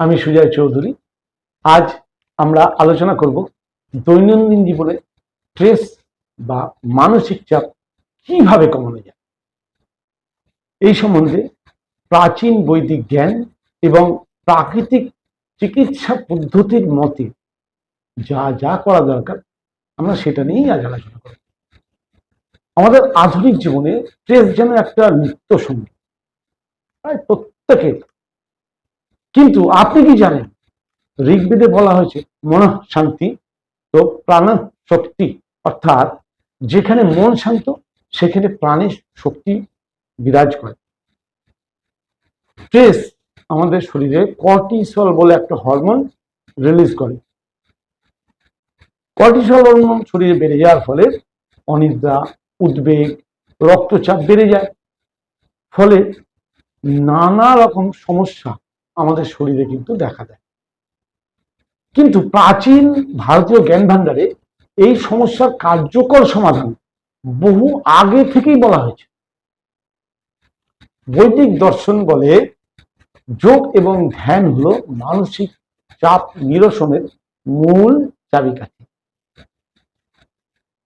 আমি সুজয় চৌধুরী। আজ আমরা আলোচনা করব দৈনন্দিন জীবনে স্ট্রেস বা মানসিক চাপ কীভাবে কমানো যায়? এই সম্বন্ধে প্রাচীন বৈদিক জ্ঞান এবং প্রাকৃতিক চিকিৎসা পদ্ধতির মতে যা যা করা দরকার, আমরা সেটা নিয়েই আজ আলোচনা করব। আমাদের আধুনিক জীবনে স্ট্রেস যেন একটা নিত্য সঙ্গী প্রায় প্রত্যেকের কিন্তু আপনি কি জানেন? ঋগ্বেদে বলা হয়েছে মন শান্তি তো প্রাণ শক্তি। অর্থাৎ যেখানে মন শান্ত, সেখানে প্রাণের শক্তি বিরাজ করে। স্ট্রেস আমাদের শরীরে কর্টিসল বলে একটা হরমোন রিলিজ করে। কর্টিসল হরমোন শরীরে বেড়ে যাওয়ার ফলে অনিদ্রা, উদ্বেগ, রক্তচাপ বেড়ে যায়। ফলে নানা রকম সমস্যা আমাদের শরীরে কিন্তু দেখা দেয়। কিন্তু প্রাচীন ভারতীয় জ্ঞান ভাণ্ডারে এই সমস্যার কার্যকর সমাধান বহু আগে থেকেই বলা হয়েছে। বৈদিক দর্শন বলে যোগ এবং ধ্যান হলো মানসিক চাপ নিরসনের মূল চাবিকাঠি।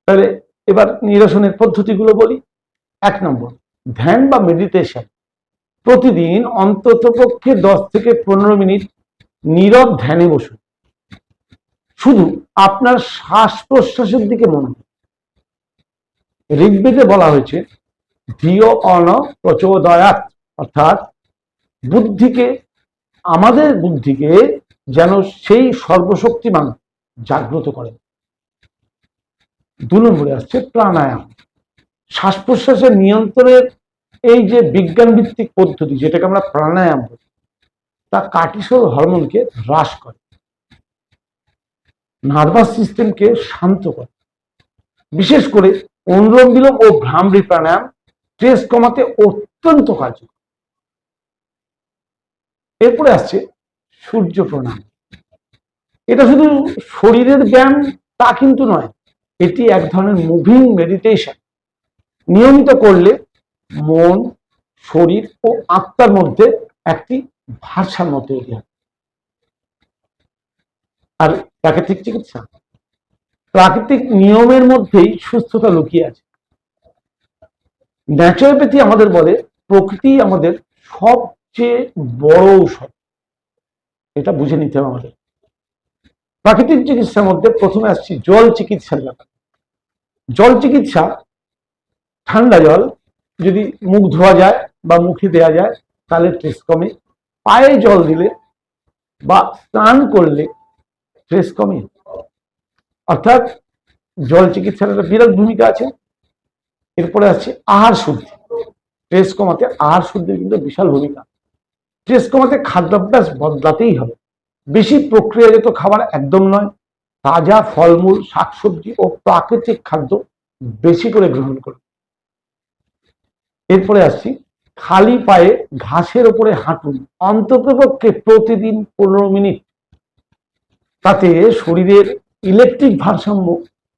তাহলে এবার নিরসনের পদ্ধতিগুলো বলি। এক নম্বর, ধ্যান বা মেডিটেশন প্রতিদিন অন্তত পক্ষে দশ থেকে পনেরো মিনিট নীরব ধ্যানে বসুন। শুধু আপনার শ্বাস প্রশ্বাসের দিকে মনে ঋগ্বেদে বলা হয়েছে, ধিয় অন প্রচোদয়াত অর্থাৎ বুদ্ধিকে, আমাদের বুদ্ধিকে যেন সেই সর্বশক্তিমান জাগ্রত করে। দু নম্বরে আসছে প্রাণায়াম। শ্বাস প্রশ্বাসের নিয়ন্ত্রণের এই যে বিজ্ঞান ভিত্তিক পদ্ধতি, যেটাকে আমরা প্রাণায়াম বলি, তা কার্টিসল হরমোনকে হ্রাস করে। নার্ভাস সিস্টেমকে শান্ত করে। বিশেষ করে অনুলোম বিলোম ও ভ্রামরি প্রাণায়াম স্ট্রেস কমাতে অত্যন্ত কার্যকর। এরপরে আসছে সূর্য প্রণাম। এটা শুধু শরীরের ব্যায়াম তা কিন্তু নয়, এটি এক ধরনের মুভিং মেডিটেশন নিয়মিত করলে মন, শরীর ও আত্মার মধ্যে একটি ভারসাম্য তৈরি হয়। আর প্রাকৃতিক চিকিৎসা। প্রাকৃতিক নিয়মের মধ্যেই সুস্থতা লুকিয়ে আছে। ন্যাচুরোপ্যাথি আমাদের বলে, প্রকৃতি আমাদের সবচেয়ে বড় ঔষধ। এটা বুঝে নিতে হবে আমাদের। প্রাকৃতিক চিকিৎসার মধ্যে প্রথমে আসছি জল চিকিৎসার ব্যাপার। জল চিকিৎসা, ঠান্ডা জল যদি মুখ ধোয়া যায় বা মুখে দেওয়া যায়, তাহলে স্ট্রেস কমে পায়ে জল দিলে বা স্নান করলে স্ট্রেস কমে অর্থাৎ জল চিকিৎসার একটা বিরাট ভূমিকা আছে। এরপরে আছে আহার শুদ্ধি। স্ট্রেস কমাতে আহার শুদ্ধির কিন্তু বিশাল ভূমিকা। স্ট্রেস কমাতে খাদ্যাভ্যাস বদলাতেই হবে। বেশি প্রক্রিয়াজাত খাবার একদম নয়। তাজা ফলমূল, শাকসবজি ও প্রাকৃতিক খাদ্য বেশি করে গ্রহণ করুন। এরপরে আসছি, খালি পায়ে ঘাসের উপরে হাঁটুন, অন্ততপক্ষে প্রতিদিন পনেরো মিনিট। তাতে শরীরের ইলেকট্রিক ভারসাম্য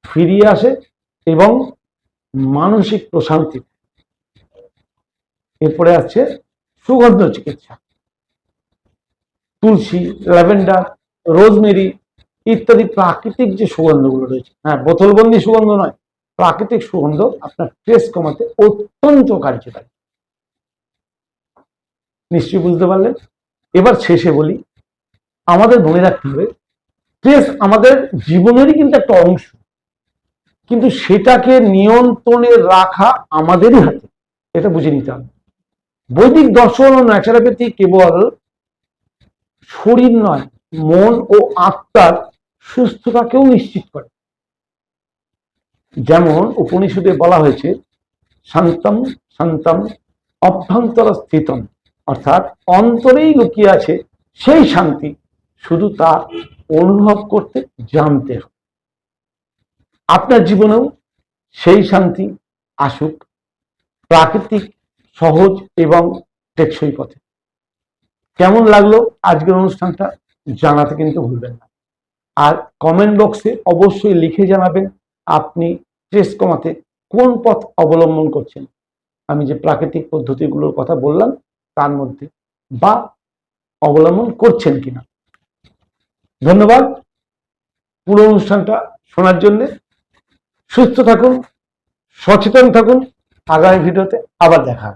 ফিরিয়ে আসে এবং মানসিক প্রশান্তি এরপরে আসছে সুগন্ধ চিকিৎসা। তুলসী, ল্যাভেন্ডার, রোজমেরি ইত্যাদি প্রাকৃতিক যে সুগন্ধগুলো রয়েছে হ্যাঁ বোতলবন্দি সুগন্ধ নয় প্রাকৃতিক সুগন্ধ আপনার স্ট্রেস কমাতে অত্যন্ত কার্যকারী। নিশ্চয়ই বুঝতে পারলেন? এবার শেষে বলি, আমাদের মনে রাখতে হবে স্ট্রেস আমাদের জীবনেরই কিন্তু একটা অংশ। কিন্তু সেটাকে নিয়ন্ত্রণে রাখা আমাদেরই হাতে, এটা বুঝে নিতে হবে। বৈদিক দর্শন ও ন্যাচারোপ্যাথি কেবল শরীর নয়, মন ও আত্মার সুস্থতাকেও নিশ্চিত করে। যেমন উপনিষদে বলা হয়েছে, শান্তম শান্তম, অভ্যন্তর স্থিতম। অর্থাৎ অন্তরেই লুকিয়ে আছে সেই শান্তি, শুধু তা অনুভব করতে জানতে আপনার জীবনেও সেই শান্তি আসুক, প্রাকৃতিক, সহজ এবং টেকসই পথে। কেমন লাগল আজকের অনুষ্ঠানটা জানাতে কিন্তু ভুলবেন না। আর কমেন্ট বক্সে অবশ্যই লিখে জানাবেন আপনি স্ট্রেস কমাতে কোন পথ অবলম্বন করছেন? আমি যে প্রাকৃতিক পদ্ধতিগুলোর কথা বললাম, তার মধ্যে বা অবলম্বন করছেন কিনা? ধন্যবাদ। পুরো অনুষ্ঠানটা শোনার জন্যে সুস্থ থাকুন, সচেতন থাকুন। আগামী ভিডিওতে আবার দেখা